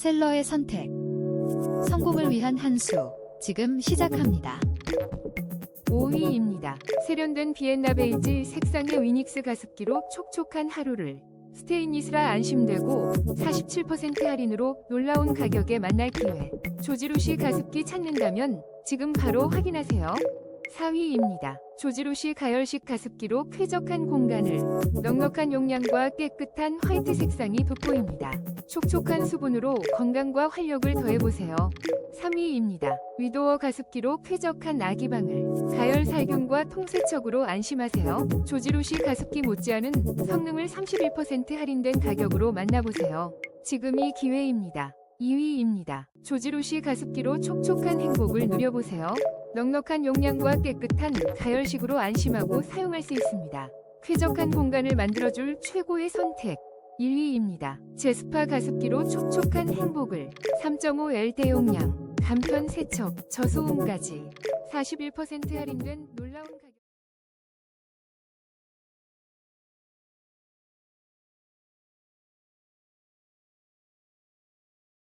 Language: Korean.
셀러의 선택. 성공을 위한 한 수. 지금 시작합니다. 5위입니다. 세련된 비엔나 베이지 색상의 위닉스 가습기로 촉촉한 하루를. 스테인리스라 안심되고 47% 할인으로 놀라운 가격에 만날 기회. 조지루시 가습기 찾는다면 지금 바로 확인하세요. 4위입니다. 조지루시 가열식 가습기로 쾌적한 공간을 넉넉한 용량과 깨끗한 화이트 색상이 돋보입니다. 촉촉한 수분으로 건강과 활력을 더해보세요. 3위입니다. 위도어 가습기로 쾌적한 아기 방을 가열 살균과 통세척으로 안심하세요. 조지루시 가습기 못지않은 성능을 31% 할인된 가격으로 만나보세요. 지금이 기회입니다. 2위입니다. 조지루시 가습기로 촉촉한 행복을 누려보세요. 넉넉한 용량과 깨끗한 가열식으로 안심하고 사용할 수 있습니다. 쾌적한 공간을 만들어줄 최고의 선택. 1위입니다. 제스파 가습기로 촉촉한 행복을 3.5L 대용량, 간편 세척, 저소음까지 41% 할인된 놀라운 가격.